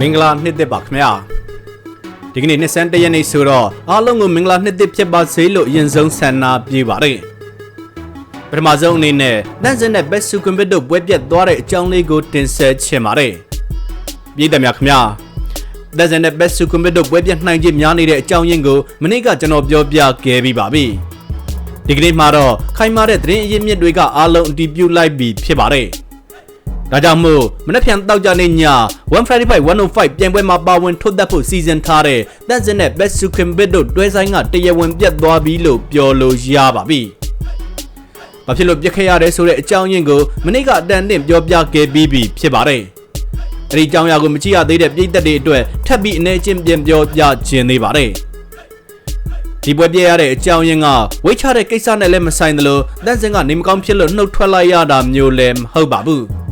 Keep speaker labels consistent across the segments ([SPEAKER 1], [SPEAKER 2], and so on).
[SPEAKER 1] မင်္ဂလာနှစ်သစ်ပါခင်ဗျာဒီကနေ့နှစ်ဆန်းတရက်နေ့ဆိုတော့အားလုံးကိုမင်္ဂလာနှစ်သစ်ဖြစ်ပါစေလို့အရင်ဆုံးဆန္ဒပြုပါတယ်ပထမဆုံးအနေနဲ့တန်းစင်နဲ့ဘက်စုကွန်ပျူတာပွဲပြတ်သွားတဲ့အကြောင်းလေးကိုတင်ဆက်ချင်ပါတယ်ပြည်သူများခင်ဗျာတန်းစင်နဲ့ဘက်စုကွန်ပျူတာပွဲပြတ်နိုင်ခြင်းများနေတဲ့အကြောင်းရင်းကိုမနေ့ကကျွန်တော်ပြောပြခဲ့ပြီးပါပြီဒီကနေ့မှာတော့ခိုင်မာတဲ့သတင်းအရင်းမြစ်တွေကအားလုံးအတည်ပြုလိုက်ပြီဖြစ်ပါတယ် ဒါကြောင့်မို့မနေ့ပြန်တောက်ကြနေည155 105ပြိုင်ပွဲမှာပါဝင်ထုတ်သက်ဖို့စီစဉ်ထားတဲ့တန်စင်နဲ့ Best Sukin Bit တို့တွဲဆိုင်ကတရားဝင်ပြတ်သွားပြီလို့ပြောလို့ရပါပြီ။ဘာဖြစ်လို့ပြတ်ခဲ့ရတဲ့ဆိုတဲ့အကြောင်းရင်းကိုမနေ့ကအတန်တင်ပြောပြခဲ့ပြီးပြီဖြစ်ပါတယ်။အဲဒီအကြောင်းအရာကိုမကြည့်ရသေးတဲ့ပြည်သက်တွေအတွက်ထပ်ပြီးအနေချင်းပြန်ပြောပြခြင်းသေးပါတယ်။ဒီပွဲပြရတဲ့အကြောင်းရင်းကဝိတ်ချတဲ့ကိစ္စနဲ့လည်းမဆိုင်သလိုတန်စင်ကနေမကောင်းဖြစ်လို့နှုတ်ထွက်လိုက်ရတာမျိုးလည်းမဟုတ်ပါဘူး။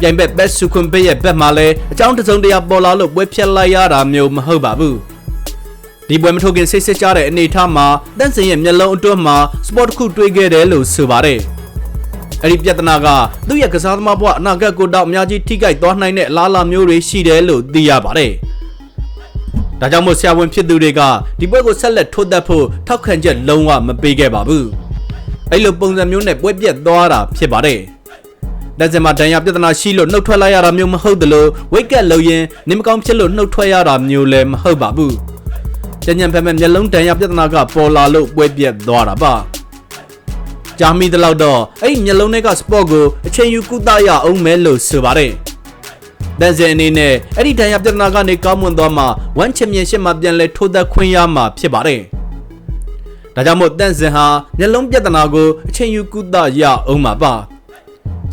[SPEAKER 1] ပြိုင်ဘက်ဘက်စုခွန်ပေးရဲ့ဘက်မှာလည်းအကြောင်းတစ်စုံတရာပေါ်လာလို့ပွဲဖြတ်လိုက်ရတာမျိုးမဟုတ်ပါဘူးဒီပွဲမထုတ်ခင်စိတ်စစ်ကြတဲ့အနေအထားမှာတန့်စင်ရဲ့မျက်လုံးအတွင်းမှာစပေါ်တစ်ခုတွေးခဲ့တယ်လို့ဆိုပါတယ်အဲ့ဒီပြဿနာကသူ့ရဲ့ကစားသမားဘဝအနာဂတ်ကိုတော့အများကြီးထိခိုက်သွားနိုင်တဲ့အလားအလာမျိုးတွေရှိတယ်လို့သိရပါတယ်ဒါကြောင့်မို့ဆရာဝန်ဖြစ်သူတွေကဒီပွဲကိုဆက်လက်ထိုးသက်ဖို့ထောက်ခံချက်လုံးဝမပေးခဲ့ပါဘူးအဲ့လိုပုံစံမျိုးနဲ့ပွဲပြတ်သွားတာဖြစ်ပါတယ် လက်စင်မှာဒဏ်ရာပြဿနာရှိလို့နှုတ်ထွက်လိုက်ရတာမျိုးမဟုတ်သလိုဝိတ်ကက်လုံရင်နေမကောင်းဖြစ်လို့နှုတ်ထွက်ရတာမျိုးလည်းမဟုတ်ပါဘူး။ညဉ့်ညံဖက်မဲ့မျက်လုံးဒဏ်ရာပြဿနာကပေါ်လာလို့ပွဲပြက်သွားတာပါ။ဂျာမီတလောက်တော့အဲ့ဒီမျက်လုံးတွေကစပေါ့ကိုအချိန်ယူကုသရအောင်မဲလို့ဆိုပါတယ်။ဒန်စင်အနေနဲ့အဲ့ဒီဒဏ်ရာပြဿနာကနေကောင်းမွန်သွားမှဝမ်ချန်ပီယံရှစ်မှာပြန်လဲထိုးသက်ခွင့်ရမှာဖြစ်ပါတယ်။ဒါကြောင့်မို့တန်စင်ဟာမျက်လုံးပြဿနာကိုအချိန်ယူကုသရအောင်မှာပါ။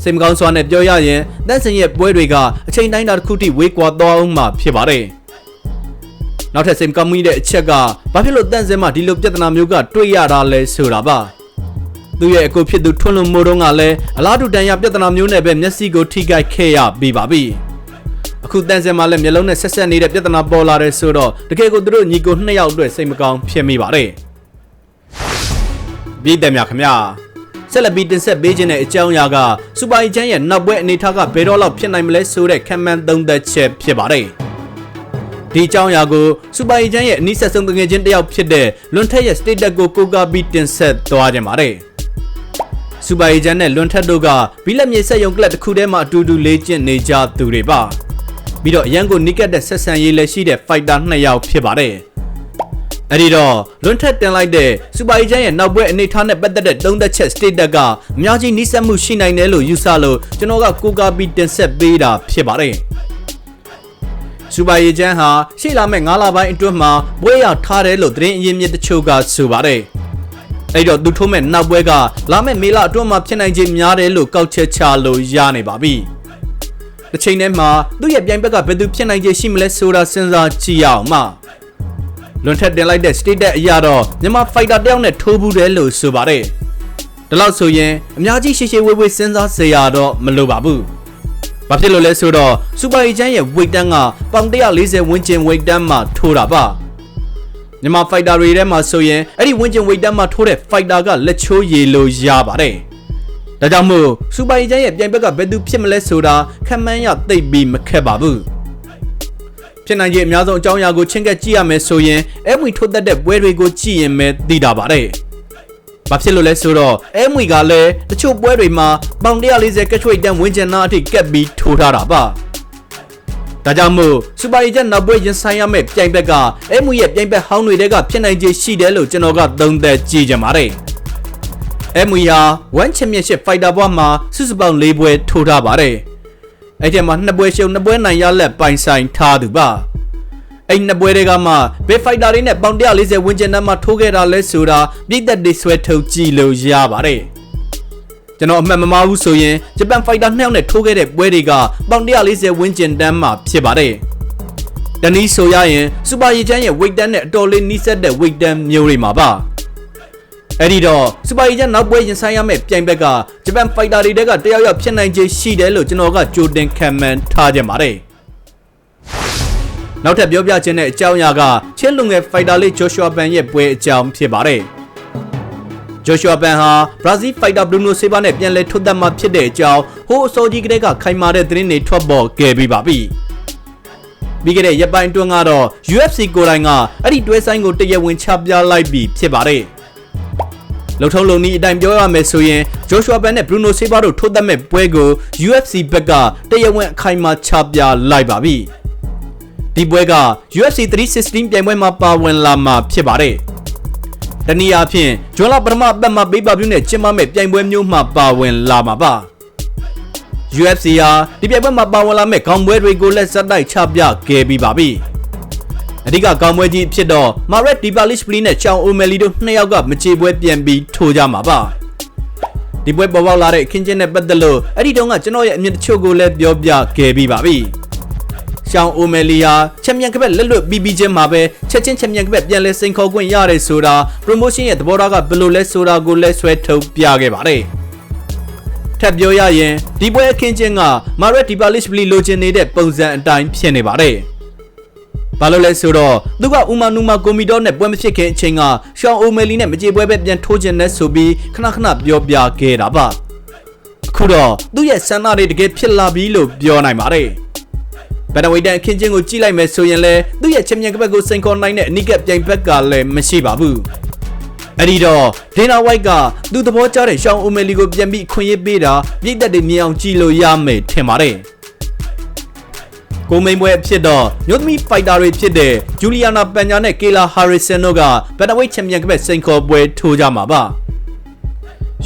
[SPEAKER 1] စိတ်မကောင်းစွာနဲ့ပြောရရင်တန့်စင်ရဲ့ပွဲတွေကအချိန်တိုင်းတာတစ်ခုထိဝေးကွာသွားအောင်မှဖြစ်ပါတယ်။နောက်ထပ်စိတ်မကောင်းမှုတဲ့အချက်ကဘာဖြစ်လို့တန့်စင်မှာဒီလိုပြဿနာမျိုးကတွေ့ရတာလဲဆိုတာပါ။သူ့ရဲ့အကိုဖြစ်သူထွန်းလွန်မိုးတုံးကလည်းအလားတူတန်ရပြဿနာမျိုးနဲ့ပဲမျက်စိကိုထိခိုက်ခဲ့ရပြီးပါပြီ။အခုတန်စင်မှာလည်းမျက်လုံးနဲ့ဆက်ဆက်နေတဲ့ပြဿနာပေါ်လာတယ်ဆိုတော့တကယ်ကိုသူတို့ညီကိုနှစ်ယောက်အတွက်စိတ်မကောင်းဖြစ်မိပါတယ်။ပြည်တယ်များခင်ဗျာ။ ဆက်လက်ပြီးတင်ဆက်ပေးခြင်းတဲ့အကြောင်းအရာကစူပါအီချန်ရဲ့နောက်ပွဲအနေထားကဘယ်တော့လောက်ဖြစ်နိုင်မလဲဆိုတဲ့ခံမှန်းသုံးသက်ချက်ဖြစ်ပါတယ်။ဒီအကြောင်းအရာကိုစူပါအီချန်ရဲ့အနည်းဆက်ဆုံးတငယ်ချင်းတစ်ယောက်ဖြစ်တဲ့လွန်ထက်ရဲ့ state ကိုကိုကာပြီးတင်ဆက်သွားကြပါတယ်။စူပါအီချန်နဲ့လွန်ထက်တို့ကဘီလက်မြေဆက်ယုံကလပ်တစ်ခုထဲမှာအတူတူလေ့ကျင့်နေကြသူတွေပါ။ပြီးတော့အရန်ကိုနိကတ်တဲ့ဆက်ဆံရေးလည်းရှိတဲ့ fighter နှစ်ယောက်ဖြစ်ပါတယ်။ အဲ့ဒီတော့လွန်ထက်တင်လိုက်တဲ့စူပါအီဂျန်ရဲ့နောက်ပွဲအနေထားနဲ့ပတ်သက်တဲ့သုံးသက်ချက် state ကအများကြီးနှိစက်မှုရှိနိုင်တယ်လို့ယူဆလို့ကျွန်တော်ကကိုကာပြီးတင်ဆက်ပေးတာဖြစ်ပါတယ်စူပါအီဂျန်ဟာရှေ့လာမဲ့9လပိုင်းအတွင်းမှာပွဲရထားတယ်လို့သတင်းအရင်းမြစ်တချို့ကဆိုပါတယ်အဲ့တော့သူထိုးမဲ့နောက်ပွဲကလာမဲ့မေလအတွင်းမှာဖြစ်နိုင်ခြင်းများတယ်လို့ကောက်ချက်ချလို့ရနေပါပြီတစ်ချိန်တည်းမှာသူ့ရဲ့ပြိုင်ဘက်ကဘယ်သူဖြစ်နိုင်ခြင်းရှိမလဲဆိုတာစဉ်းစားကြည့်ရအောင်ပါ လွန်ထက်တင်လိုက်တဲ့ state အရာတော့မြန်မာ fighter တယောက်နဲ့ထိုးဘူးတယ်လို့ဆိုပါတယ်ဒါလို့ဆိုရင်အများကြီးရှေ့ရှေ့ဝေးဝေးစဉ်းစားစရာတော့မလိုပါဘူးဘာဖြစ်လို့လဲဆိုတော့စူပါအီချန်ရဲ့ weight တန်းကပေါင်140ဝန်းကျင် weight တန်းမှာထိုးတာပါမြန်မာ fighter တွေထဲမှာဆိုရင်အဲ့ဒီဝန်းကျင် weight တန်းမှာထိုးတဲ့ fighter ကလက်ချိုးရည်လို့ရပါတယ်ဒါကြောင့်မို့စူပါအီချန်ရဲ့ပြိုင်ဘက်ကဘယ်သူဖြစ်မလဲဆိုတာခံမှန်းရသိပ်ပြီးမခက်ပါဘူး ဖြစ်နိုင်ခြေအများဆုံးအကြောင်းအရာကိုချင်းကပ်ကြည့်ရမယ်ဆိုရင်အဲမွေထုတ်သက်တဲ့ပွဲတွေကိုကြည့်ရင်ပဲသိတာပါတယ်။ဘာဖြစ်လို့လဲဆိုတော့အဲမွေကလည်းတချို့ပွဲတွေမှာပေါင်140ကက်ချွိတ်တန်ဝင်းကျင်နာအထိကပ်ပြီးထိုးထားတာပါ။ဒါကြောင့်မို့စူပါအီဂျန်နောက်ပွဲရင်ဆိုင်ရမယ့်ပြိုင်ဘက်ကအဲမွေရဲ့ပြိုင်ဘက်ဟောင်းတွေကဖြစ်နိုင်ခြေရှိတယ်လို့ကျွန်တော်ကသုံးသပ်ကြည့်ကြပါတယ်။အဲမွေဟာ1 Championship Fighter ဘွားမှာစုစုပေါင်း၄ပွဲထိုးထားပါတယ်။ အဲ့ဒီမှာနှစ်ပွဲရှုံနှစ်ပွဲနိုင်ရလက်ပိုင်ဆိုင်ထားသူပါအဲ့နှစ်ပွဲတွေကမှဘေးဖိုက်တာတွေနဲ့ပေါင်140ဝန်းကျင်နဲ့မှထိုးခဲ့တာလဲဆိုတာပြည်သက်တွေဆွဲထုတ်ကြည့်လို့ရပါတယ်ကျွန်တော်အမှန်မမှားဘူးဆိုရင်ဂျပန်ဖိုက်တာနှစ်ယောက်နဲ့ထိုးခဲ့တဲ့ပွဲတွေကပေါင်140ဝန်းကျင်တန်းမှာဖြစ်ပါတယ်တနည်းဆိုရရင်စူပါရီချန်ရဲ့ weight တန်းနဲ့အတော်လေးနီးစပ်တဲ့ weight တန်းမျိုးတွေမှာပါ အဲ့ဒီတော့စူပါရီဂျန်နောက်ပွဲရင်ဆိုင်ရမယ့်ပြိုင်ဘက်ကဂျပန်ဖိုက်တာတွေတဲကတယောက်ယောက်ဖြစ်နိုင်ခြေရှိတယ်လို့ကျွန်တော်ကကြိုတင်ခံမှန်းထားကြပါတယ်နောက်ထပ်ပြောပြခြင်းတဲ့အကြောင်းအရာကချင်းလူငယ်ဖိုက်တာလေးဂျိုရှွာပန်ရဲ့ပွဲအကြောင်းဖြစ်ပါတယ်ဂျိုရှွာပန်ဟာဘရာဇီးဖိုက်တာဘရူနိုဆေဘာနဲ့ပြန်လည်ထုတ်သက်မှဖြစ်တဲ့အကြောင်းဟိုးအစောကြီးကတည်းကခိုင်မာတဲ့သတင်းတွေထွက်ပေါ်ခဲ့ပြီးပါပြီ။ပြီးခဲ့တဲ့ရက်ပိုင်းအတွင်းကတော့ UFC ကိုယ်တိုင်ကအဲ့ဒီတွဲဆိုင်ကိုတရားဝင်ချပြလိုက်ပြီးဖြစ်ပါတယ် လုံထုံးလုံနီးအတိုင်းပြောရမယ်ဆိုရင်ဂျိုရှွာဘန်နဲ့ဘရူနိုဆေးဘာတို့ထိုးသက်မဲ့ပွဲကို UFC ဘက်ကတရားဝင်အခိုင်အမာချပြလိုက်ပါပြီဒီပွဲက UFC 316ပြိုင်ပွဲမှာပါဝင်လာမှာဖြစ်ပါတယ်တနည်းအားဖြင့်ဂျွန်လာပထမအပတ်မှာပေးပါပြုနဲ့ကျင်းပမဲ့ပြိုင်ပွဲမျိုးမှာပါဝင်လာမှာပါ UFC ဟာဒီပြိုင်ပွဲမှာပါဝင်လာမဲ့ခေါင်းပွဲတွေကိုလက်စက်တိုက်ချပြခဲ့ပြီးပါပြီ။ အဓိကခေါင်းပွဲကြီးဖြစ်တော့ Maret Dvalishvili နဲ့ Chao O'Malley တို့နှစ်ယောက်ကမချေပွဲပြန်ပြီးထိုးကြမှာပါ။ဒီပွဲပေါ်ပေါက်လာတဲ့အခင်းကျင်းနဲ့ပတ်သက်လို့အဲ့ဒီတုန်းကကျွန်တော်ရဲ့အမြင်တချို့ကိုလည်းပြောပြခဲ့ပြီးပါပြီ။ Chao O'Malley ဟာချန်ပီယံကပတ်လက်လွတ်ပြီးပြီးချင်းမှာပဲချက်ချင်းချန်ပီယံကပတ်ပြန်လဲစိန်ခေါ်ခွင့်ရတယ်ဆိုတာ promotion ရဲ့သဘောထားကဘယ်လိုလဲဆိုတာကိုလည်းဆွဲထုတ်ပြခဲ့ပါတယ်။ထပ်ပြောရရင်ဒီပွဲအခင်းချင်းကမာရက်ဒီပါလစ်ဘလီလိုချင်နေတဲ့ပုံစံအတိုင်းဖြစ်နေပါတယ်။ ဘာလို့လဲဆိုတော့သူကဥမာနူမာကိုမီတော့နဲ့ပွဲမဖြစ်ခင်အချိန်ကရှောင်းအိုမယ်လီနဲ့မကြေပွဲပဲပြန်ထိုးချင်တဲ့ဆိုပြီးခဏခဏပြောပြခဲ့တာပါ။အခုတော့သူ့ရဲ့ဆန္ဒတွေတကယ်ဖြစ်လာပြီလို့ပြောနိုင်ပါတယ်။ဘယ်တော့ဝိတန်အခင်းချင်းကိုကြည့်လိုက်မယ်ဆိုရင်လည်းသူ့ရဲ့ချန်ပီယံကပတ်ကိုစိန်ခေါ်နိုင်တဲ့အနိကပြိုင်ဘက်ကလည်းမရှိပါဘူး။အဲ့ဒီတော့ဒေနာဝိုက်ကသူ့သဘောကျတဲ့ရှောင်းအိုမယ်လီကိုပြန်ပြီးခွင့်ရပေးတာပြည်သက်တွေမြင်အောင်ကြည့်လို့ရမယ်ထင်ပါတယ် ကိုမိန်ပွဲအဖြစ်တော့မြို့သမီးဖိုက်တာတွေဖြစ်တဲ့ဂျူလီယာနာပန်ညာနဲ့ကေလာဟာရီဆန်တို့ကဘန်နဝိတ်ချန်ပီယံကပတ်စိန်ခေါ်ပွဲထိုးကြမှာပါ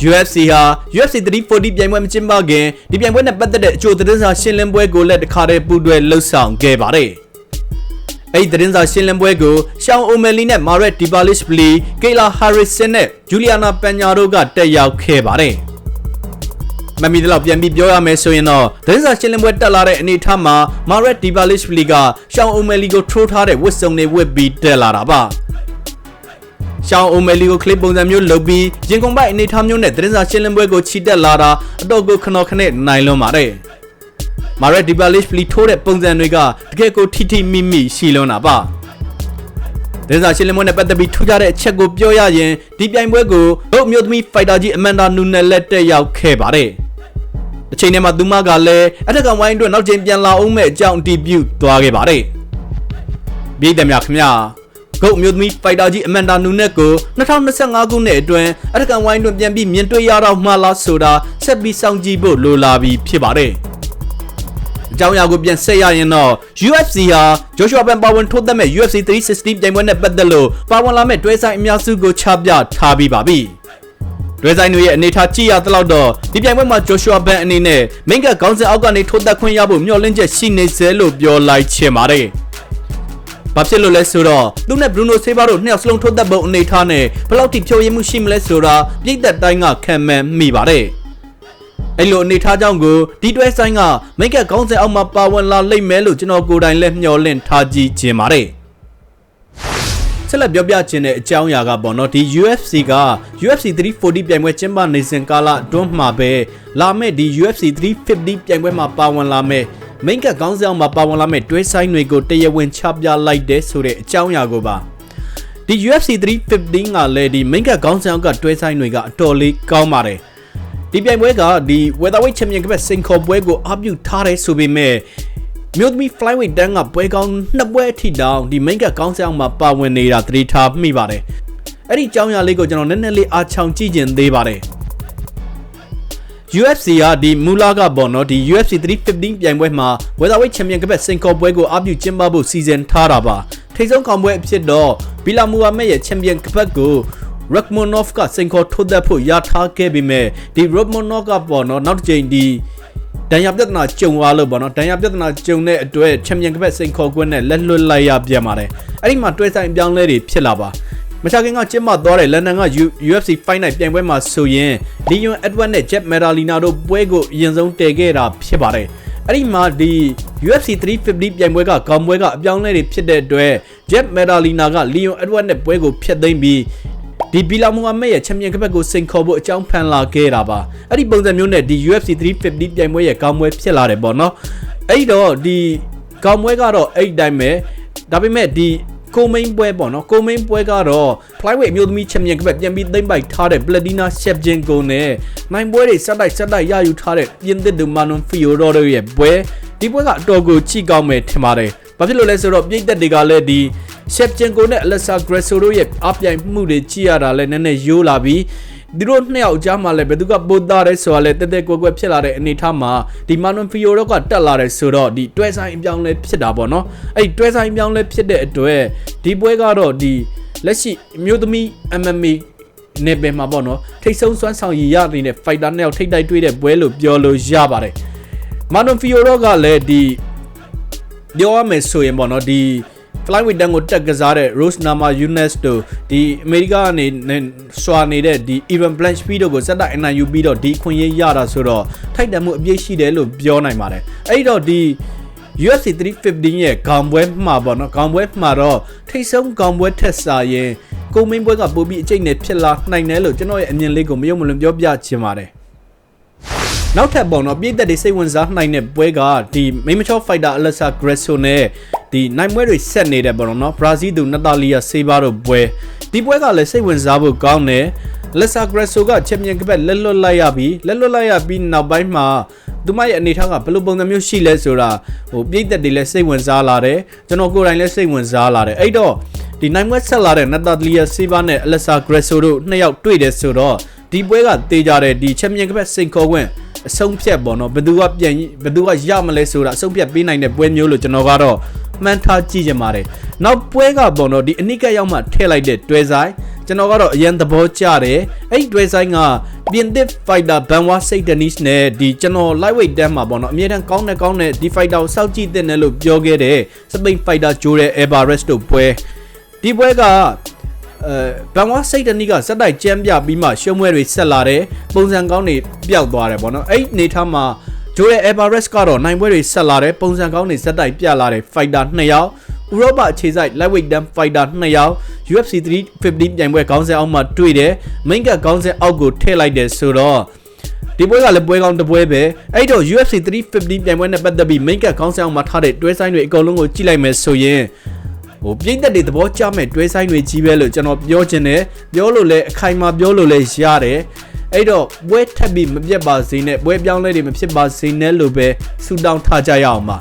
[SPEAKER 1] UFC ဟာ UFC 340ပြိုင်ပွဲမကျင်းပခင်ဒီပြိုင်ပွဲနဲ့ပတ်သက်တဲ့အကျိုးသတင်းစာရှင်းလင်းပွဲကိုလည်းတခါတည်းပူးတွဲလှုပ်ဆောင်ခဲ့ပါတယ်။အဲ့ဒီသတင်းစာရှင်းလင်းပွဲကိုရှောင်းအိုမယ်လီနဲ့မာရက်ဒီပါလစ်ဘလီကေလာဟာရစ်ဆန်နဲ့ဂျူလီယာနာပန်ညာတို့ကတက်ရောက်ခဲ့ပါတယ်။ မမီတလောက်ပြန်ပြီးပြောရမယ်ဆိုရင်တော့သတင်းစာရှင်းလင်းပွဲတက်လာတဲ့အနေအထားမှာမာရက်ဒီပါလစ်ဘလီကရှောင်းအိုမယ်လီကိုထိုးထားတဲ့ဝတ်စုံတွေဝတ်ပြီးတက်လာတာပါ။ရှောင်းအိုမယ်လီကိုကလစ်ပုံစံမျိုးလုပ်ပြီးရင်ကုန်ပိုက်အနေထားမျိုးနဲ့သတင်းစာရှင်းလင်းပွဲကိုချီတက်လာတာအတော့ကိုခနော်ခနဲ့နိုင်လွန်ပါတယ်။မာရက်ဒီပါလစ်ဖလီထိုးတဲ့ပုံစံတွေကတကယ်ကိုထိထိမိမိရှိလွန်တာပါ။သတင်းစာရှင်းလင်းပွဲနဲ့ပတ်သက်ပြီးထူးခြားတဲ့အချက်ကိုပြောရရင်ဒီပြိုင်ပွဲကိုဒုတ်မျိုးသမီးဖိုက်တာကြီးအမန်ဒါနူနယ်လက်တက်ရောက်ခဲ့ပါတယ်။ တစ်ချိန်တည်းမှာသူမကလည်းအထက်ကဝိုင်းအတွက်နောက်ချိန်ပြန်လာအောင်မဲ့အကြောင်းအတည်ပြုသွားခဲ့ပါတယ်။ပြည်သက်များခင်ဗျာဂုတ်မျိုးသမီးဖိုက်တာကြီးအမန်ဒါနူနက်ကို2025ခုနှစ်အတွင်းအထက်ကန်ဝိုင်းတွင်ပြန်ပြီးမြင်တွေ့ရတော့မှလားဆိုတာဆက်ပြီးစောင့်ကြည့်ဖို့လိုလာပြီဖြစ်ပါတယ်။အကြောင်းအရာကိုပြန်ဆက်ရရင်တော့ UFC ဟာ Joshua Ben Bowen ထိုးသက်မဲ့ UFC 360ပြိုင်ပွဲနဲ့ပတ်သက်လို့ပါဝင်လာမဲ့တွဲဆိုင်အများစုကိုချပြထားပြီးပါပြီ။ တွဲဆိုင်တွေရဲ့အနေထားကြည့်ရသလောက်တော့ဒီပြိုင်ပွဲမှာ Joshua Ben အနေနဲ့ main ကခေါင်းစဉ်အောက်ကနေထိုးသက်ခွင့်ရဖို့မျှော်လင့်ချက်ရှိနေစေလို့ပြောလိုက်ချင်ပါတယ်။ဘာဖြစ်လို့လဲဆိုတော့သူနဲ့ Bruno Silva တို့နှစ်ယောက်စလုံးထိုးသက်ပုံအနေထားနဲ့ဘယ်လောက်ထိဖြိုရမှုရှိမလဲဆိုတာပြည်သက်တိုင်းကခံမှန်းမိပါတယ်။အဲ့လိုအနေထားကြောင့်ကိုဒီတွဲဆိုင်ကမိတ်ကခေါင်းစဉ်အောက်မှာပါဝင်လာလိမ့်မယ်လို့ကျွန်တော်ကိုယ်တိုင်လည်းမျှော်လင့်ထားကြည့်ခြင်းပါတယ်။ ဆက်လက်ပြောပြခြင်းတဲ့အကြောင်းအရာကပေါ့နော်ဒီ UFC က UFC 340ပြိုင်ပွဲကျင်းပနေစဉ်ကာလအတွင်းမှာပဲလာမဲ့ဒီ UFC 350ပြိုင်ပွဲမှာပါဝင်လာမဲ့ main ကခေါင်းဆောင်မှာပါဝင်လာမဲ့တွဲဆိုင်တွေကိုတရားဝင်ချပြလိုက်တဲ့ဆိုတဲ့အကြောင်းအရာကိုပါဒီ UFC 315ကလည်းဒီ main ကခေါင်းဆောင်ကတွဲဆိုင်တွေကအတော်လေးကောင်းပါတယ်ဒီပြိုင်ပွဲကဒီ Weatherweight Champion ကပဲစင်ခေါ်ပွဲကိုအပြုထားတယ်ဆိုပေမဲ့ မြို့သမီး flyweight တန်းကပွဲကောင်းနှစ်ပွဲအထိတောင်ဒီ main ကခေါင်းဆောင်မှာပါဝင်နေတာသတိထားမိပါတယ်အဲ့ဒီအကြောင်းအရာလေးကိုကျွန်တော်နည်းနည်းလေးအားချောင်ကြည့်ကျင်သေးပါတယ် UFC ကဒီမူလာကပေါ့နော်ဒီ UFC 315ပြိုင်ပွဲမှာ Welterweight Champion ကပတ်စင်ကော်ပွဲကိုအပြုကျင်းပဖို့စီစဉ်ထားတာပါထိတ်ဆုံးကောင်ပွဲအဖြစ်တော့ဘီလာမူဟာမက်ရဲ့ Champion ကပတ်ကို Rakhmonov ကစင်ကော်ထိုးသက်ဖို့ရထားခဲ့ပေမဲ့ဒီ Rakhmonov ကပေါ့နော်နောက်တစ်ချိန်ဒီ ဒဏ်ရာပြဿနာကြုံသွားလို့ပေါ့နော်ဒဏ်ရာပြဿနာကြုံတဲ့အတွက်ချန်ပီယံကပတ်စိန်ခေါ်ခွင့်နဲ့လက်လွတ်လိုက်ရပြန်ပါတယ်အဲ့ဒီမှာတွဲဆိုင်ပြောင်းလဲတွေဖြစ်လာပါမချခင်ကကျင်းပသွားတဲ့လန်ဒန်က UFC Fight Night ပြိုင်ပွဲမှာဆိုရင် Leon Edwards နဲ့ Jack Medalina တို့ပွဲကိုအရင်ဆုံးတည်ခဲ့တာဖြစ်ပါတယ်အဲ့ဒီမှာဒီ UFC 350ပြိုင်ပွဲကကောင်ပွဲကအပြောင်းလဲတွေဖြစ်တဲ့အတွက် Jack Medalina က Leon Edwards နဲ့ပွဲကိုဖျက်သိမ်းပြီး ဒီဘီလာမူဟာမက်ရဲ့ချန်ပီယံကပတ်ကိုစိန်ခေါ်ဖို့အကြောင်းဖန်လာခဲ့တာပါအဲ့ဒီပုံစံမျိုးနဲ့ဒီ UFC 350ပြိုင်ပွဲရဲ့ကောင်ပွဲဖြစ်လာတယ်ပေါ့နော်အဲ့တော့ဒီကောင်ပွဲကတော့အဲ့ဒီတိုင်းပဲဒါပေမဲ့ဒီကိုမိန်ပွဲပေါ့နော်ကိုမိန်ပွဲကတော့ flyweight အမျိုးသမီးချန်ပီယံကပတ်ပြန်ပြီးသိမ့်ပိုက်ထားတဲ့ Platina Shevchenko နဲ့နိုင်ပွဲတွေဆက်တိုက်ဆက်တိုက်ရယူထားတဲ့ပြင်သစ်ဒူမာနွန်ဖီယိုရောတို့ရဲ့ပွဲဒီပွဲကအတော်ကိုချိကောင်းမယ်ထင်ပါတယ် ဘာဖြစ်လို့လဲဆိုတော့ပြိသက်တွေကလည်းဒီ Shevchenko နဲ့ Alexa Grasso တို့ရဲ့အပြိုင်မှုတွေကြည့်ရတာလည်းနည်းနည်းယိုးလာပြီးသူတို့နှစ်ယောက်ကြားမှာလည်းဘယ်သူကပိုသားတယ်ဆိုတာလည်းတက်တက်ကွက်ကွက်ဖြစ်လာတဲ့အနေအထားမှာဒီမာနွန်ဖီယိုတော့ကတက်လာတယ်ဆိုတော့ဒီတွဲဆိုင်အပြောင်းလဲဖြစ်တာပေါ့နော်အဲ့ဒီတွဲဆိုင်အပြောင်းလဲဖြစ်တဲ့အတွက်ဒီပွဲကတော့ဒီလက်ရှိအမျိုးသမီး MMA နေပင်မှာပေါ့နော်ထိတ်ဆုံးစွမ်းဆောင်ရည်ရနေတဲ့ fighter နှစ်ယောက်ထိတ်တိုက်တွေ့တဲ့ပွဲလို့ပြောလို့ရပါတယ်မာနွန်ဖီယိုတော့ကလည်းဒီ ပြောရမယ်ဆိုရင်ပေါ့နော်ဒီ flyweight တန်းကိုတက်ကစားတဲ့ Rose Nama Yunus တို့ဒီအမေရိကကနေစွာနေတဲ့ဒီ Evan Blanchfield တို့ကိုစက်တိုက်အနိုင်ယူပြီးတော့ဒီခွင့်ရရတာဆိုတော့ထိုက်တန်မှုအပြည့်ရှိတယ်လို့ပြောနိုင်ပါတယ်အဲ့တော့ဒီ UFC 315ရဲ့ခေါင်ပွဲမှာပေါ့နော်ခေါင်ပွဲမှာတော့ထိတ်ဆုံးခေါင်ပွဲထက်စာရင်ကိုမင်းပွဲကပိုပြီးအကျိတ်နဲ့ဖြစ်လာနိုင်တယ်လို့ကျွန်တော်ရဲ့အမြင်လေးကိုမယုံမလွန်ပြောပြချင်ပါတယ် နောက်ထပ်ပေါ့နော်ပြည်သက်တွေစိတ်ဝင်စားနိုင်တဲ့ပွဲကဒီ main mature fighter Alexa Grasso နဲ့ဒီနိုင်ပွဲတွေဆက်နေတဲ့ပေါ့နော်ဘရာဇီးသူနတာလီယာဆေးဘာတို့ပွဲဒီပွဲကလည်းစိတ်ဝင်စားဖို့ကောင်းတယ် Alexa Grasso ကချန်ပီယံကပတ်လက်လွတ်လိုက်ရပြီးလက်လွတ်လိုက်ရပြီးနောက်ပိုင်းမှာသူမရဲ့အနေထားကဘယ်လိုပုံစံမျိုးရှိလဲဆိုတာဟိုပြည်သက်တွေလည်းစိတ်ဝင်စားလာတယ်ကျွန်တော်ကိုယ်တိုင်လည်းစိတ်ဝင်စားလာတယ်အဲ့တော့ဒီနိုင်ပွဲဆက်လာတဲ့နတာလီယာဆေးဘာနဲ့ Alexa Grasso တို့နှစ်ယောက်တွေ့တယ်ဆိုတော့ဒီပွဲကတေးကြတဲ့ဒီချန်ပီယံကပတ်စိန်ခေါ်ခွင့်အဆုံးဖြတ်ပေါ့နော်ဘယ်သူကပြန်ဘယ်သူကရမလဲဆိုတာအဆုံးဖြတ်ပေးနိုင်တဲ့ပွဲမျိုးလို့ကျွန်တော်ကတော့မှန်းထားကြည့်ကြပါတယ်နောက်ပွဲကပေါ့နော်ဒီအနိကရောက်မှထည့်လိုက်တဲ့တွဲဆိုင်ကျွန်တော်ကတော့အရင်သဘောကျတယ်အဲ့ဒီတွဲဆိုင်ကပြင်သစ် fighter ဘန်ဝါစိတ်ဒနီစ်နဲ့ဒီကျွန်တော် lightweight တန်းမှာပေါ့နော်အမြဲတမ်းကောင်းတဲ့ကောင်းတဲ့ဒီ fighter ကိုစောင့်ကြည့်တဲ့နယ်လို့ပြောခဲ့တဲ့စပိန် fighter ဂျိုးတဲ့ Everest တို့ပွဲဒီပွဲက အဲဘန်ဝါစိတ်တနီကစက်တိုက်ကြမ်းပြပြီးမှရှုံးပွဲတွေဆက်လာတယ်ပုံစံကောင်းတွေပျောက်သွားတယ်ပေါ့နော်အဲ့နေထားမှာဂျိုရဲ့ Everest ကတော့နိုင်ပွဲတွေဆက်လာတယ်ပုံစံကောင်းတွေစက်တိုက်ပြလာတယ် fighter 2ယောက်ဥရောပအခြေစိုက် lightweight damn fighter 2ယောက် UFC 350ပြိုင်ပွဲခေါင်းစဉ်အောက်မှာတွေ့တယ် main card ခေါင်းစဉ်အောက်ကိုထည့်လိုက်တယ်ဆိုတော့ဒီပွဲကလည်းပွဲကောင်းတစ်ပွဲပဲအဲ့တော့ UFC 350ပြိုင်ပွဲနဲ့ပတ်သက်ပြီး main card ခေါင်းစဉ်အောက်မှာထားတဲ့တွဲဆိုင်တွေအကုန်လုံးကိုကြည့်လိုက်မယ်ဆိုရင် ဟိုပြိသက်တွေသဘောကျမဲ့တွဲဆိုင်တွေကြီးပဲလို့ကျွန်တော်ပြောချင်တယ်ပြောလို့လည်းအခိုင်အမာပြောလို့လည်းရတယ်အဲ့တော့ပွဲထပ်ပြီးမပြတ်ပါစေနဲ့ပွဲပြောင်းလဲတွေမဖြစ်ပါစေနဲ့လို့ပဲဆူတောင်းထားကြရအောင်ပါ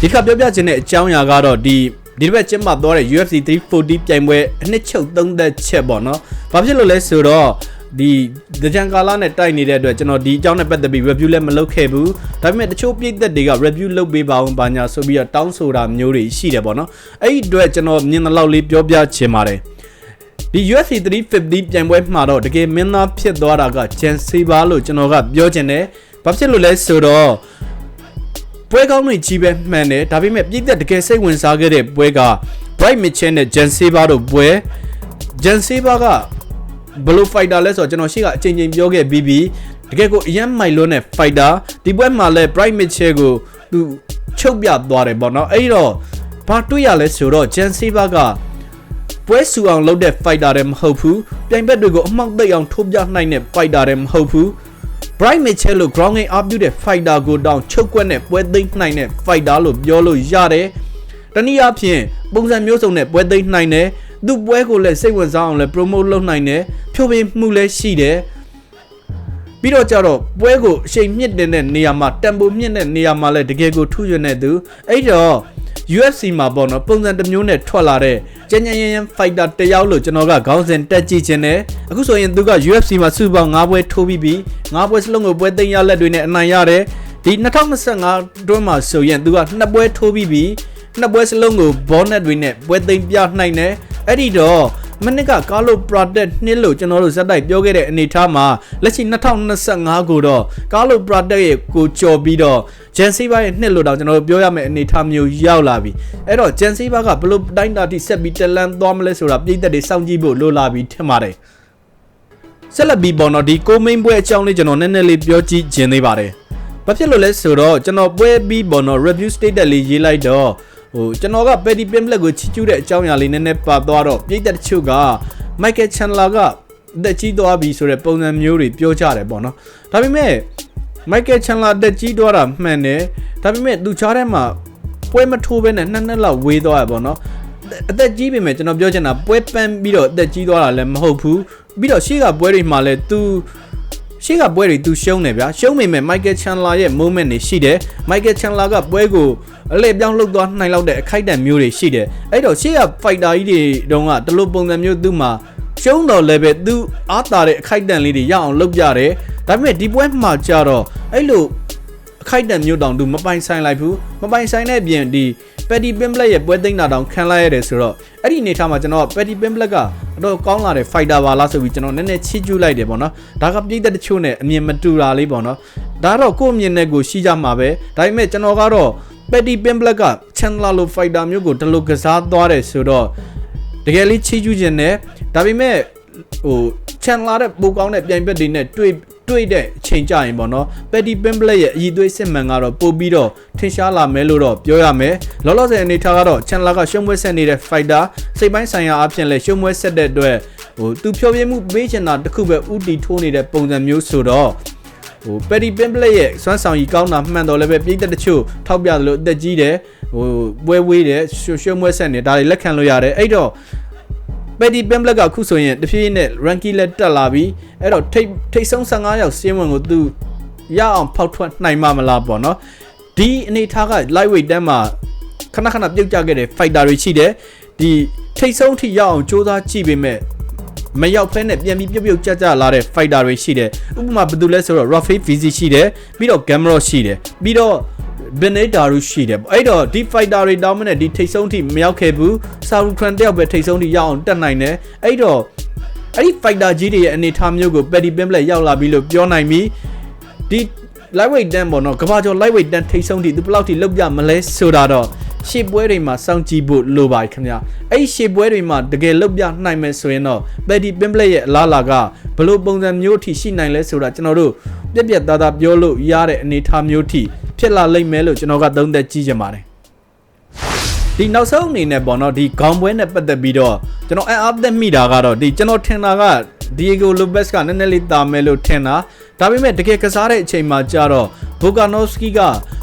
[SPEAKER 1] ဒီခါပြောပြခြင်းတဲ့အကြောင်းအရာကတော့ဒီဒီတစ်ပတ်ကျင်းပသွားတဲ့ UFC 340ပြိုင်ပွဲအနှစ်ချုပ်သုံးသက်ချက်ပေါ့နော်။ဘာဖြစ်လို့လဲဆိုတော့ ဒီဒကြံကာလာနဲ့တိုက်နေတဲ့အတွက်ကျွန်တော်ဒီအကြောင်းနဲ့ပတ်သက်ပြီး review လည်းမလုပ်ခဲ့ဘူး။ဒါပေမဲ့တချို့ပြည်သက်တွေက review လုပ်ပေးပါအောင်ဘာညာဆိုပြီးတော့တောင်းဆိုတာမျိုးတွေရှိတယ်ပေါ့နော်။အဲ့ဒီအတွက်ကျွန်တော်မြင်တဲ့လောက်လေးပြောပြချင်ပါတယ်။ဒီ UFC 350ပြိုင်ပွဲမှာတော့တကယ်မင်းသားဖြစ်သွားတာကဂျန်စီဘာလို့ကျွန်တော်ကပြောချင်တယ်။ဘာဖြစ်လို့လဲဆိုတော့ပွဲကောင်းတွေကြီးပဲမှန်တယ်ဒါပေမဲ့ပြည်သက်တကယ်စိတ်ဝင်စားခဲ့တဲ့ပွဲက Bright Mitchell နဲ့ Jan Saber တို့ပွဲ Jan Saber က ဘယ်လို fighter လဲဆိုတော့ကျွန်တော်ရှေ့ကအချိန်ချင်းပြောခဲ့ပြီးပြီးတကယ်ကိုအရန်မိုင်လွန်းတဲ့ fighter ဒီပွဲမှာလဲ Bright Mitchell ကိုသူချုပ်ပြသွားတယ်ပေါ့နော်အဲ့တော့ဘာတွေ့ရလဲဆိုတော့ Jan Saber ကပွဲဆူအောင်လုပ်တဲ့ fighter တွေမဟုတ်ဘူးပြိုင်ဘက်တွေကိုအမှောက်သိအောင်ထိုးပြနိုင်တဲ့ fighter တွေမဟုတ်ဘူး Bright Mitchell လို့ ground game အပြုတဲ့ fighter ကိုတောင်ချုပ်ကွက်နဲ့ပွဲသိမ်းနိုင်တဲ့ fighter လို့ပြောလို့ရတယ်။တနည်းအားဖြင့်ပုံစံမျိုးစုံနဲ့ပွဲသိမ်းနိုင်တယ်။ သူ့ပွဲကိုလည်းစိတ်ဝင်စားအောင်လည်း promote လုပ်နိုင်တယ်။ဖြိုးပြမှုလည်းရှိတယ်။ပြီးတော့ကြတော့ပွဲကိုအချိန်မြင့်တင်တဲ့နေရာမှာတန်ဖိုးမြင့်တဲ့နေရာမှာလည်းတကယ်ကိုထူးရွံ့တဲ့သူအဲ့တော့ UFC မှာပေါ့နော်ပုံစံတစ်မျိုးနဲ့ထွက်လာတဲ့ကြင်ကြင်ရန် fighter တယောက်လို့ကျွန်တော်ကခေါင်းစဉ်တက်ကြည့်ခြင်းနဲ့အခုဆိုရင်သူက UFC မှာစုပေါင်း9ပွဲထိုးပြီးပြီ9ပွဲစလုံးကိုပွဲသိမ်းရလက်တွေနဲ့အနိုင်ရတယ်ဒီ2025တွင်းမှာဆိုရင်သူက2ပွဲထိုးပြီးပြီ နှစ်ပွဲစလုံးကိုဘောနက်တွေနဲ့ပွဲသိမ်းပြနိုင်တယ်အဲ့ဒီတော့မနစ်ကကာလိုပရိုတက်နှစ်လို့ကျွန်တော်တို့ဇက်တိုက်ပြောခဲ့တဲ့အနေအထားမှာလက်ရှိ2025ကိုတော့ကာလိုပရိုတက်ရဲ့ကိုကြော်ပြီးတော့ဂျန်စီဘာရဲ့နှစ်လို့တော့ကျွန်တော်တို့ပြောရမယ့်အနေအထားမျိုးရောက်လာပြီအဲ့တော့ဂျန်စီဘာကဘလို့တိုင်းတာတိဆက်ပြီးတလန်သွားမလဲဆိုတာပြည်သက်တွေစောင့်ကြည့်ဖို့လိုလာပြီထင်ပါတယ်ဆက်လက်ပြီးပေါ်တော့ဒီကိုမိန်ပွဲအကြောင်းလေးကျွန်တော်နည်းနည်းလေးပြောကြည့်ခြင်းသေးပါတယ်ဘာဖြစ်လို့လဲဆိုတော့ကျွန်တော်ပွဲပြီးပေါ်တော့ review status လေးရေးလိုက်တော့ ဟိုကျွန်တော်က Petty Pimlet ကိုချီးကျူးတဲ့အကြောင်းအရာလေးနည်းနည်းပါသွားတော့ပြည်သက်တချို့က Michael Chandler ကတက်ကြီးသွားပြီဆိုတဲ့ပုံစံမျိုးတွေပြောကြတယ်ပေါ့နော်ဒါပေမဲ့ Michael Chandler တက်ကြီးသွားတာမှန်တယ်ဒါပေမဲ့သူချားထဲမှာပွဲမထိုးဘဲနဲ့နှစ်နှစ်လောက်ဝေးသွားရပေါ့နော်အသက်ကြီးပြီမဲ့ကျွန်တော်ပြောချင်တာပွဲပန်းပြီးတော့အသက်ကြီးသွားတာလည်းမဟုတ်ဘူးပြီးတော့ရှေ့ကပွဲတွေမှာလည်း तू ရှေ့ကပွဲတွေသူရှုံးတယ်ဗျာရှုံးပေမဲ့ Michael Chandler ရဲ့ moment တွေရှိတယ် Michael Chandler ကပွဲကိုအလဲပြောင်းလှုပ်သွားနိုင်လောက်တဲ့အခိုက်အတန့်မျိုးတွေရှိတယ်အဲ့တော့ရှေ့က fighter ကြီးတွေတုန်းကဒီလိုပုံစံမျိုးသူ့မှာရှုံးတော့လည်းပဲသူအားတာတဲ့အခိုက်အတန့်လေးတွေရအောင်လုပ်ကြတယ်ဒါပေမဲ့ဒီပွဲမှာကြတော့အဲ့လိုအခိုက်အတန့်မျိုးတောင်သူမပိုင်ဆိုင်လိုက်ဘူးမပိုင်ဆိုင်တဲ့အပြင်ဒီ Patty Pimblett ရဲ့ပွဲသိမ်းတာတောင်ခံလိုက်ရတယ်ဆိုတော့အဲ့ဒီအနေထားမှာကျွန်တော် Patty Pimblett ကအတော့ကောင်းလာတဲ့ fighter ပါလားဆိုပြီးကျွန်တော်နည်းနည်းချီးကျူးလိုက်တယ်ပေါ့နော်ဒါကပြည်သက်တချို့နဲ့အမြင်မတူတာလေးပေါ့နော်ဒါတော့ကိုယ့်အမြင်နဲ့ကိုရှိကြမှာပဲဒါပေမဲ့ကျွန်တော်ကတော့ Patty Pimblett က Chandler လို fighter မျိုးကိုဒီလိုကစားသွားတယ်ဆိုတော့တကယ်လေးချီးကျူးခြင်းနဲ့ဒါပေမဲ့ဟို Chandler တဲ့ပိုကောင်းတဲ့ပြိုင်ဘက်တွေနဲ့တွေ့ တွေ့တဲ့အချိန်ကြရင်ပေါ့နော် Patty Pimblett ရဲ့အည်သွေးစစ်မှန်ကတော့ပို့ပြီးတော့ထင်ရှားလာမယ်လို့တော့ပြောရမယ်လောလောဆယ်အနေထားကတော့ Chandler ကရှုံးပွဲဆက်နေတဲ့ fighter စိတ်ပိုင်းဆိုင်ရာအဖြစ်လဲရှုံးပွဲဆက်တဲ့အတွက်ဟိုသူဖြောပြမှုပေးချင်တာတစ်ခုပဲဥတီထိုးနေတဲ့ပုံစံမျိုးဆိုတော့ဟို Patty Pimblett ရဲ့စွမ်းဆောင်ရည်ကောင်းတာမှန်တော့လည်းပဲပြည်သက်တချို့ထောက်ပြတယ်လို့အသက်ကြီးတယ်ဟိုပွဲဝေးတယ်ရှုံးပွဲဆက်နေဒါတွေလက်ခံလို့ရတယ်အဲ့တော့ ပက်တီပင်ဘလက်ကအခုဆိုရင်တဖြည်းဖြည်းနဲ့ ranking လက်တက်လာပြီအဲ့တော့ထိတ်ထိတ်ဆုံး15ရောက်စင်းဝင်ကိုသူရအောင်ဖောက်ထွက်နိုင်မှာမလားပေါ့နော်ဒီအနေထားက lightweight တန်းမှာခဏခဏပြုတ်ကျခဲ့တဲ့ fighter တွေရှိတယ်ဒီထိတ်ဆုံးထိရအောင်စူးစမ်းကြည့်ပေမဲ့မရောက်ဖဲနဲ့ပြန်ပြီးပြုတ်ပြုတ်ကြကြလာတဲ့ fighter တွေရှိတယ်ဥပမာဘယ်သူလဲဆိုတော့ Rafael Fizzi ရှိတယ်ပြီးတော့ Gamrot ရှိတယ်ပြီးတော့ Benedaro ရှိတယ်ပေါ့အဲ့တော့ဒီ fighter တွေတောင်းမနဲ့ဒီထိတ်ဆုံးထိမရောက်ခဲ့ဘူးစာရူခရန်တယောက်ပဲထိတ်ဆုံးထိရအောင်တက်နိုင်တယ်အဲ့တော့အဲ့ဒီ fighter ကြီးတွေရဲ့အနေထားမျိုးကို Paddy Pimblett ရောက်လာပြီလို့ပြောနိုင်ပြီဒီ lightweight တန်းပေါ့နော်ကဘာကျော် lightweight တန်းထိတ်ဆုံးထိသူဘယ်လောက်ထိလောက်ပြမလဲဆိုတာတော့ ရှေ့ပွဲတွေမှာစောင့်ကြည့်ဖို့လိုပါတယ်ခင်ဗျာအဲ့ဒီရှေ့ပွဲတွေမှာတကယ်လောက်ပြနိုင်မယ်ဆိုရင်တော့ Paddy Pimblett ရဲ့အလားအလာကဘယ်လိုပုံစံမျိုးအထိရှိနိုင်လဲဆိုတာကျွန်တော်တို့ပြက်ပြက်သားသားပြောလို့ရတဲ့အနေထားမျိုးထိဖြစ်လာလိမ့်မယ်လို့ကျွန်တော်ကသုံးသပ်ကြည့်ချင်ပါတယ်ဒီနောက်ဆုံးအနေနဲ့ပေါ့နော်ဒီခေါင်းပွဲနဲ့ပတ်သက်ပြီးတော့ကျွန်တော်အံ့အားသက်မိတာကတော့ဒီကျွန်တော်ထင်တာကဒီယိုဂိုလိုဘက်စ်ကနည်းနည်းလေးတာမယ်လို့ထင်တာဒါပေမဲ့တကယ်ကစားတဲ့အချိန်မှာကျတော့ဘိုကာနိုစကီက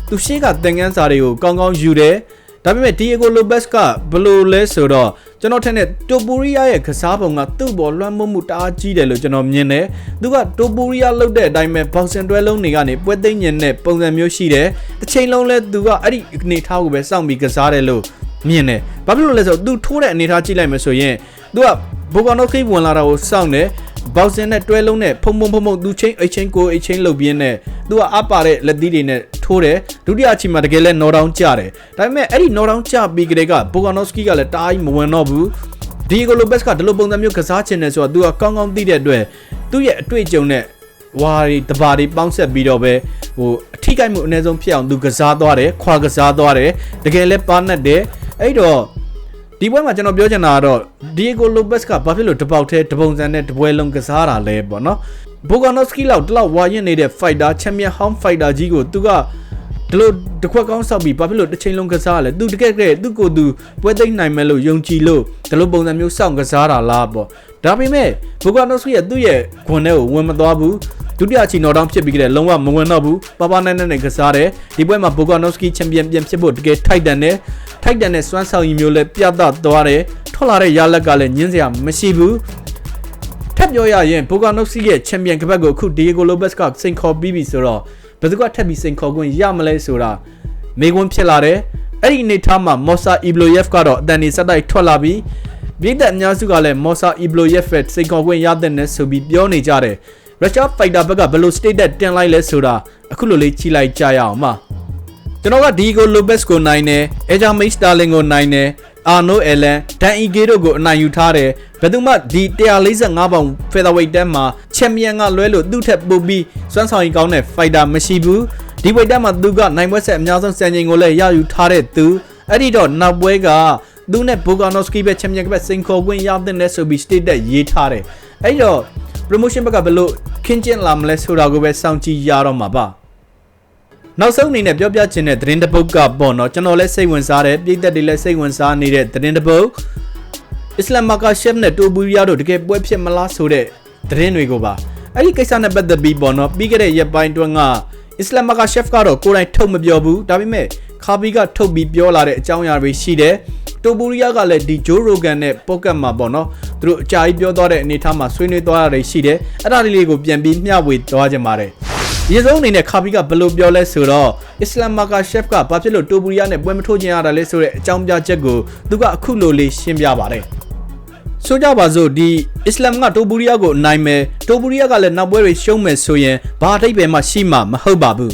[SPEAKER 1] သူရှေ့ကသင်ခန်းစာတွေကိုကောင်းကောင်းယူတယ် ဒါပေမဲ့ဒီယိုဂိုလိုဘက်စ်ကဘယ်လိုလဲဆိုတော့ကျွန်တော်ထင်တဲ့တိုပူရီးယားရဲ့ကစားပုံကသူ့ဘောလွှမ်းမိုးမှုတအားကြီးတယ်လို့ကျွန်တော်မြင်တယ်။သူကတိုပူရီးယားလုတ်တဲ့အတိုင်းပဲဘောက်ဆင်တွဲလုံးတွေကနေပွဲသိမ်းညင်တဲ့ပုံစံမျိုးရှိတယ်။တစ်ချိန်လုံးလဲသူကအဲ့ဒီအနေထားကိုပဲစောင့်ပြီးကစားတယ်လို့မြင်တယ်။ဘာဖြစ်လို့လဲဆိုတော့သူထိုးတဲ့အနေထားကြည့်လိုက်မှဆိုရင်သူကဘိုကောနိုခိဝင်လာတာကိုစောင့်တယ် ဘောက်ဆင်နဲ့တွဲလုံးနဲ့ဖုံဖုံဖုံဖုံသူချင်းအချင်းကိုအချင်းလုတ်ပြင်းနဲ့သူကအပ်ပါတဲ့လက်သီးတွေနဲ့ထိုးတယ်ဒုတိယအချိန်မှာတကယ်လဲနော်ဒေါင်းကျတယ်ဒါပေမဲ့အဲ့ဒီနော်ဒေါင်းကျပြီးကလေးကဘိုကောနိုစကီကလည်းတားကြီးမဝင်တော့ဘူးဒီဂိုလိုဘက်စ်ကဒီလိုပုံစံမျိုးကစားချင်တယ်ဆိုတော့သူကကောင်းကောင်းသိတဲ့အတွက်သူ့ရဲ့အတွေ့အကြုံနဲ့ဝါရီတဘာတွေပေါင်းဆက်ပြီးတော့ပဲဟိုအထိကိုက်မှုအနည်းဆုံးဖြစ်အောင်သူကစားသွားတယ်ခွာကစားသွားတယ်တကယ်လဲပါနတ်တယ်အဲ့တော့ ဒီပွဲမှာကျွန်တော်ပြောချင်တာကတော့ဒီယိုလိုဘက်စ်ကဘာဖြစ်လို့တပေါက်သေးတပုံစံနဲ့တပွဲလုံးကစားတာလဲပေါ့နော်ဘိုဂါနိုစကီလောက်တလောက်ဝါရင်နေတဲ့ fighter champion home fighter ကြီးကိုသူက ဒီလိုတခွက်ကောင်းဆောက်ပြီးဘာဖြစ်လို့တစ်ချိန်လုံးကစားရလဲသူတကယ်တကယ်သူ့ကိုယ်သူပွဲသိမ်းနိုင်မယ်လို့ယုံကြည်လို့ဒီလိုပုံစံမျိုးစောင့်ကစားတာလားပေါ့ဒါပေမဲ့ဘိုဂါနိုစကီရဲ့သူ့ရဲ့ခွန်ထဲကိုဝင်မသွားဘူးဒုတိယအချိန်တော့တောင်းဖြစ်ပြီးကြတယ်လုံးဝမဝင်တော့ဘူးပပနိုင်နဲ့ကစားတယ်ဒီပွဲမှာဘိုဂါနိုစကီချန်ပီယံပြန်ဖြစ်ဖို့တကယ်ထိုက်တန်တယ်ထိုက်တန်တဲ့စွမ်းဆောင်ရည်မျိုးလည်းပြသသွားတယ်ထွက်လာတဲ့ရလက်ကလည်းညင်းစရာမရှိဘူးထပ်ပြောရရင်ဘိုဂါနိုစကီရဲ့ချန်ပီယံကပတ်ကိုအခုဒီယိုဂိုလိုဘက်စ်ကစိန်ခေါ်ပြီးပြီဆိုတော့ ဘယ်သူကထပ်ပြီးစိန်ခေါ်ခွင့်ရမလဲဆိုတာမေးခွန်းဖြစ်လာတယ်အဲ့ဒီအနေထားမှာမော်ဆာအီဘလိုယက်ကတော့အတန်နေစက်တိုက်ထွက်လာပြီးပြည်သက်အများစုကလည်းမော်ဆာအီဘလိုယက်ဖက်စိန်ခေါ်ခွင့်ရတဲ့နဲ့ဆိုပြီးပြောနေကြတယ်ရုရှားဖိုက်တာဘက်ကဘယ်လို state တင်လိုက်လဲဆိုတာအခုလိုလေးကြီးလိုက်ကြရအောင်ပါကျွန်တော်ကဒီကိုလိုဘက်စ်ကိုနိုင်တယ်အဲဂျာမိတ်စတာလင်ကိုနိုင်တယ် အာနိုအယ်လန်ဒန်အီဂေတို့ကိုအနိုင်ယူထားတယ်ဘယ်သူမှဒီ145ပေါင် featherweight တန်းမှာချန်ပီယံကလွဲလို့သူ့ထက်ပိုပြီးစွမ်းဆောင်ရည်ကောင်းတဲ့ fighter မရှိဘူးဒီ weight တန်းမှာသူကနိုင်ပွဲဆက်အများဆုံးစံချိန်ကိုလည်းရယူထားတဲ့သူအဲ့ဒီတော့နောက်ပွဲကသူနဲ့ဘူဂါနိုစကီပဲချန်ပီယံကပဲစိန်ခေါ်ခွင့်ရတဲ့နဲ့ဆိုပြီး state တက်ရေးထားတယ်အဲ့တော့ promotion ဘက်ကဘယ်လိုခင်းကျင်းလာမလဲဆိုတာကိုပဲစောင့်ကြည့်ရတော့မှာပါ နောက်ဆုံးအနေနဲ့ပြောပြချင်တဲ့သတင်းတစ်ပုဒ်ကပေါ့နော်ကျွန်တော်လည်းစိတ်ဝင်စားတယ်ပြည်သက်တွေလည်းစိတ်ဝင်စားနေတဲ့သတင်းတစ်ပုဒ်အစ္စလမ်မာကာရှက်နဲ့တိုဘူရီယာတို့တကယ်ပွဲဖြစ်မလားဆိုတဲ့သတင်းတွေကိုပါအဲ့ဒီကိစ္စနဲ့ပတ်သက်ပြီးပေါ့နော်ပြီးခဲ့တဲ့ရက်ပိုင်းတွင်းကအစ္စလမ်မာကာရှက်ကတော့ကိုယ်တိုင်ထုတ်မပြောဘူးဒါပေမဲ့ခါဘီကထုတ်ပြီးပြောလာတဲ့အကြောင်းအရာတွေရှိတယ်တိုဘူရီယာကလည်းဒီဂျိုးရိုဂန်နဲ့ပေါ့ကတ်မှာပေါ့နော်သူတို့အကြာကြီးပြောသွားတဲ့အနေအထားမှာဆွေးနွေးသွားတာတွေရှိတယ်အဲ့ဒါလေးကိုပြန်ပြီးမျှဝေသွားကြပါတယ် ရေစုံအနေနဲ့ခါဘီကဘယ်လိုပြောလဲဆိုတော့အစ္စလမ်မာကာရှက်ဖ်ကဘာဖြစ်လို့တိုဘူရီယာနဲ့ပွဲမထိုးခြင်းရတာလဲဆိုတဲ့အကြောင်းပြချက်ကိုသူကအခုလိုလေးရှင်းပြပါတယ်ဆိုကြပါစို့ဒီအစ္စလမ်ကတိုဘူရီယာကိုအနိုင်မယ်တိုဘူရီယာကလည်းနောက်ပွဲတွေရှုံးမယ်ဆိုရင်ဘာအတိတ်ပဲမှရှိမှမဟုတ်ပါဘူး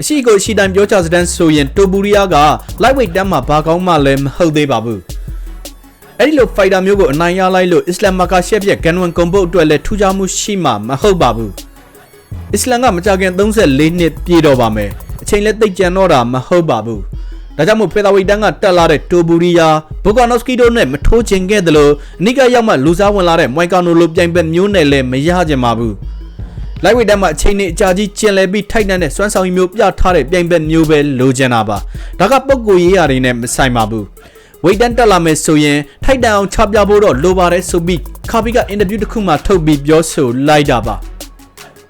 [SPEAKER 1] အရှိကိုအရှိတိုင်းပြောချစတဲ့ဆိုရင်တိုဘူရီယာက lightweight တန်းမှာဘာကောင်းမှလည်းမဟုတ်သေးပါဘူးအဲ့ဒီလို fighter မျိုးကိုအနိုင်ရလိုက်လို့အစ္စလမ်မာကာရှက်ရဲ့ Ganwan Combo အတွက်လည်းထူးခြားမှုရှိမှမဟုတ်ပါဘူး အစ္စလမ်ကမကြခင်34နှစ်ပြည့်တော့ပါမယ်အချိန်လည်းသိပ်ကြံတော့တာမဟုတ်ပါဘူးဒါကြောင့်မို့ဖေသာဝိတ်တန်းကတက်လာတဲ့တိုဘူရီယာဘိုကာနော့စကီတို့နဲ့မထိုးချင်ခဲ့တယ်လို့အနိကရောက်မှလူစားဝင်လာတဲ့မွိုင်ကာနိုလိုပြိုင်ဘက်မျိုးနဲ့လည်းမရကြမှာဘူးလိုက်ဝိတ်တန်းမှာအချိန်နဲ့အကြာကြီးကျင်လည်ပြီးထိုက်တန်းတဲ့စွမ်းဆောင်ရည်မျိုးပြထားတဲ့ပြိုင်ဘက်မျိုးပဲလိုချင်တာပါဒါကပုံကိုရေးရတယ်နဲ့မဆိုင်ပါဘူးဝိတ်တန်းတက်လာမယ်ဆိုရင်ထိုက်တန်းအောင်ချပြဖို့တော့လိုပါတယ်ဆိုပြီးခါပီကအင်တာဗျူးတစ်ခုမှထုတ်ပြီးပြောဆိုလိုက်တာပါ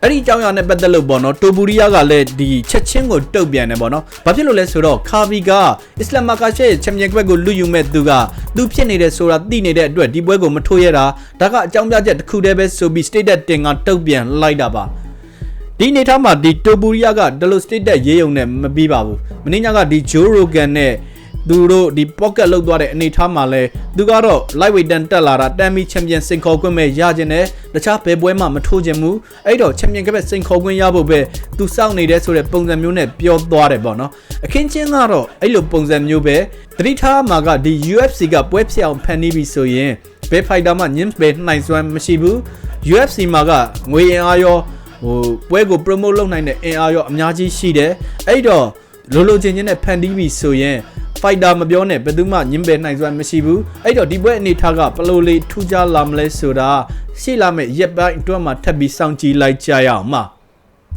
[SPEAKER 1] အဲ့ဒီအကြောင်းအရာနဲ့ပတ်သက်လို့ပေါ့နော်တိုဘူရီယာကလည်းဒီချက်ချင်းကိုတုတ်ပြန်တယ်ပေါ့နော်ဘာဖြစ်လို့လဲဆိုတော့ခါဘီကအစ္စလမ်မာကာရှေရဲ့ချန်ပီယံဘက်ကိုလူယူမဲ့သူကသူဖြစ်နေတယ်ဆိုတာသိနေတဲ့အတွက်ဒီပွဲကိုမထိုးရတာဒါကအကြောင်းပြချက်တစ်ခုတည်းပဲဆိုပြီး stated တင်ကတုတ်ပြန်လိုက်တာပါဒီအနေထားမှာဒီတိုဘူရီယာကဒလို stated ရေးုံနဲ့မပြီးပါဘူးမင်းညကဒီဂျိုးရိုဂန်နဲ့ သူတို့ဒီ pocket လောက်သွားတဲ့အနေထားမှာလဲသူကတော့ lightweight တန်တက်လာတာတမ်မီချန်ပီယံစင်ခေါ်ခွင့်မဲ့ရခြင်းနဲ့တခြားဘယ်ပွဲမှမထိုးခြင်းမူအဲ့တော့ချန်ပီယံကပ်စင်ခေါ်ခွင့်ရဖို့ပဲသူစောင့်နေတဲ့ဆိုတဲ့ပုံစံမျိုးနဲ့ပြောသွားတယ်ပေါ့နော်အခင်းချင်းကတော့အဲ့လိုပုံစံမျိုးပဲသတိထားမှာကဒီ UFC ကပွဲဖြစ်အောင်ဖန်တီးပြီးဆိုရင်ဘယ်ဖိုက်တာမှညင်းပဲနှိုင်စွမ်းမရှိဘူး UFC မှာကငွေရင်အားရောဟိုပွဲကို promote လုပ်နိုင်တဲ့အင်အားရောအများကြီးရှိတယ်အဲ့တော့ လိုလိုချင်းချင်းနဲ့ဖန်တီးပြီးဆိုရင် fighter မပြောနဲ့ဘယ်သူမှညင်ပယ်နိုင်စွမ်းမရှိဘူးအဲ့တော့ဒီပွဲအနေထားကဘယ်လိုလေးထူးခြားလာမလဲဆိုတာရှေ့လာမယ့်ရက်ပိုင်းအတွင်းမှာထပ်ပြီးစောင့်ကြည့်လိုက်ကြရအောင်ပါ